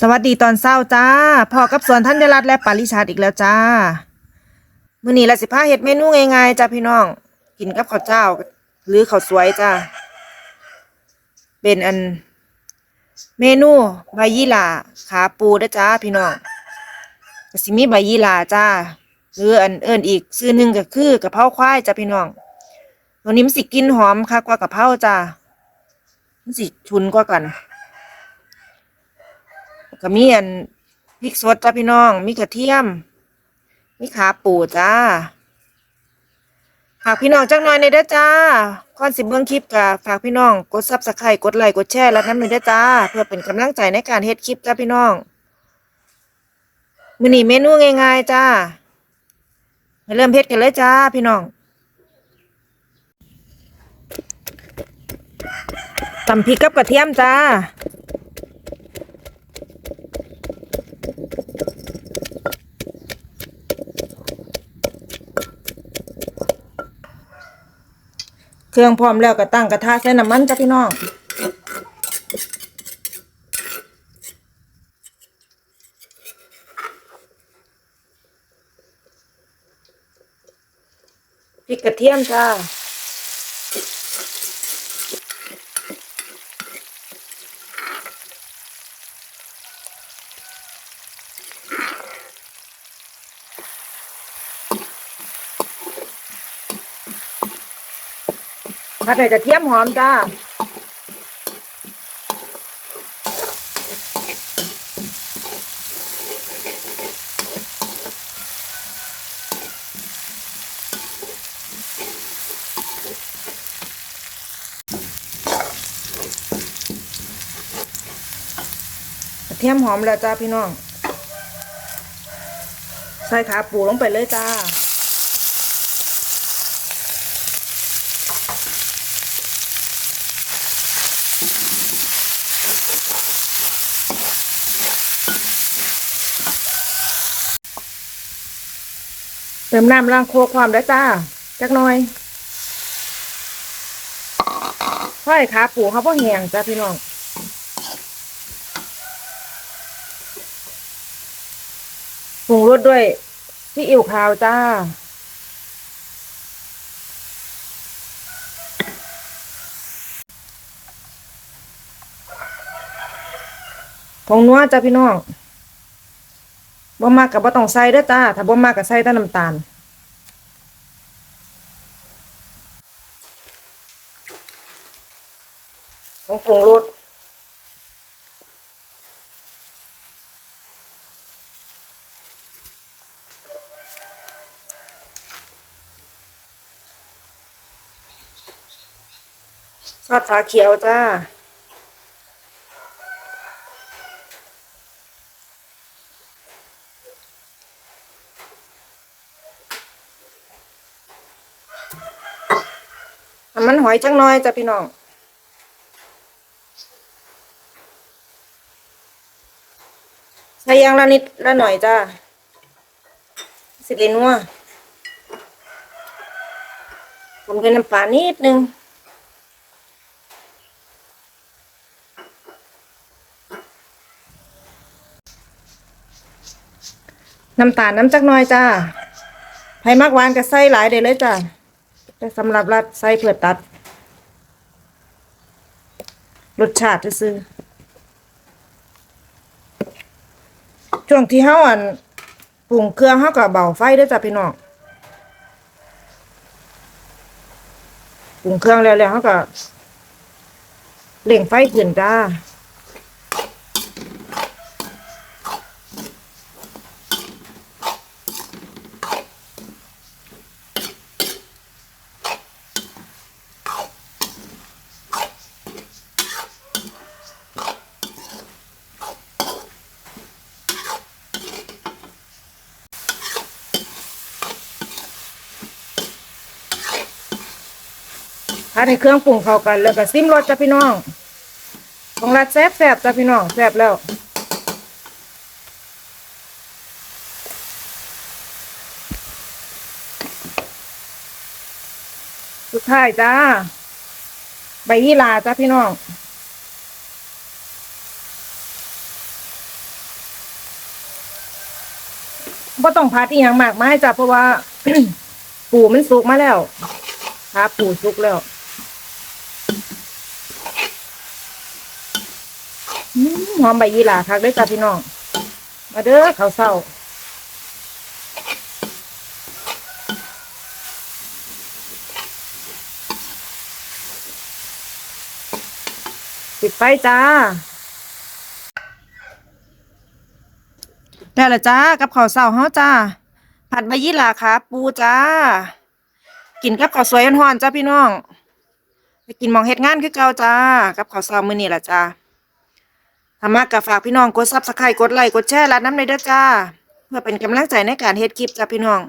สวัสดีตอนเช้าจ้าพอกับสวนธัญรัตและปาริชาติอีกแล้วจ้า มื้อนี้ละสิพาเฮ็ดเมนูง่ายๆจ้าพี่น้อง กินกับข้าวเจ้า หรือข้าวสวยจ้า เป็นอัน เมนูใบยี่หร่าขาปูเด้อจ้าพี่น้องก็สิมีใบยี่หร่าจ้า หรืออันเอิ้นอีกชื่อหนึงก็คือกะเพราควายจ้าพี่น้องตัวนี้มันสิกินหอมคักกว่ากะเพราจ้ามันสิชุนกว่ากัน ก็มีอันพริกสดจ้าพี่น้อง มีกระเทียม มีขาปูจ้าฝากพี่น้องจังหน่อยในเด้อจ้าก่อนสิบเบิ่งคลิปก็ฝากพี่น้อง กดซับสไครต์กดไลค์กดแชร์และน้ำหนึ่งเด้อจ้า เพื่อเป็นกำลังใจในการเฮ็ดคลิปจ้าพี่น้องมื้อนี้เมนูง่ายๆจ้ามาเริ่มเฮ็ดกันเลยจ้าพี่น้องตำพริกกับกระเทียมจ้า เครื่องพร้อมแล้วก็ตั้งกระทะใส่น้ำมันจ้ะพี่น้องพริกกระเทียมจ้า ผัดใส่กระเทียมหอมจ้าเทียมหอมแล้วจ้าพี่น้อง ใส่ขาปูลงไปเลยจ้า เติมน้ำล้างโครัวความได้จ้าจักหน่อยค่อยขาปูเขาพ่อแหงจ้าพี่น้องปรุงรสด้วยซีอิ๊วขาวจ้าผงนัวจ้าพี่น้อง บ่มากกับบ่ต้องใส่เด้อจ้า ถ้าบ่มากก็ใส่แต่น้ำตาล ผงปรุงรสซอสฝาเขียวจ้า มันหอยจังน้อยจ้ะพี่น้องใส่ยางละนิดละหน่อยจ้าสิเลนัวผมด้วยน้ำปลานิดนึงน้ำตาลน้ำจักน้อยจ้าไผ่มักหวานก็ใส่หลายเด้เลยจ้า แต่สำหรับรัดใส่เพื่อตัด รสชาติซื่อช่วงที่เฮาอันปรุงเครื่องเฮาก็เบาไฟเด้จ้ะพี่น้องปรุงเครื่องแล้วแล้วเฮาก็เร่งไฟขึ้นจ้า ถ้าในเครื่องปรุงเข้ากัน แล้วก็ซิมรสจ้ะพี่น้อง ของรัดแซ่บแซ่บจ้ะพี่น้องแซ่บแล้วสุดท้ายจ้า ใบยี่หร่าจ้ะพี่น้องบ่ต้องผัดอีหยังมากมายจ้ะเพราะว่า ปูมันสุกมาแล้วขาปูสุกแล้วอืม หอมใบยี่หร่าคักเด้จ้ะพี่น้อง มาเด้อข้าวเช้าปิดไฟจ้าได้ละจ้ากับข้าวเช้าเฮาจ้า ผัดใบยี่หร่าขาปูจ้า กินกับข้าวสวยร้อนๆจ้าพี่น้องไปกินหมองเฮ็ดงานคือเก่าจ้า กับข้าวเช้ามื้อนี้ล่ะจ้า ถ้ามากก็ฝากพี่น้องกด Subscribe กดไลค์กดแชร์และน้ำในเด้อจ้า เพื่อเป็นกำลังใจในการเฮ็ดคลิปจ้าพี่น้อง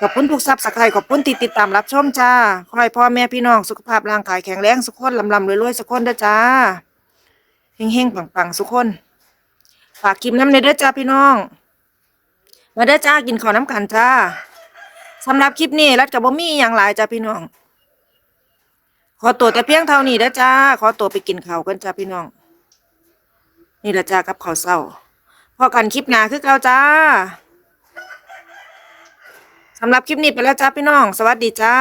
ขอบคุณทุก Subscribe ขอบคุณที่ติดตามรับชมจ้าขอให้พ่อแม่พี่น้องสุขภาพร่างกายแข็งแรงสุขคนลำลำรวยๆสุขคนเด้อจ้าเฮงๆปังๆสุขคน ฝากคลิปน้ำในเด้อจ้าพี่น้อง มาเด้อจ้ากินข้าวน้ำกันจ้าสำหรับคลิปนี้รัดกับบ่มีอย่างหลายจ้าพี่น้อง ขอตัวแต่เพียงเท่านี้เด้อจ้า ขอตัวไปกินข้าวกันจ้าพี่น้อง นี่แหละจ้ากับข้าวเศร้าพอกันคลิปหนาคือเก่าจ้าสำหรับคลิปนี้ไปแล้วจ้าพี่น้อง สวัสดีจ้า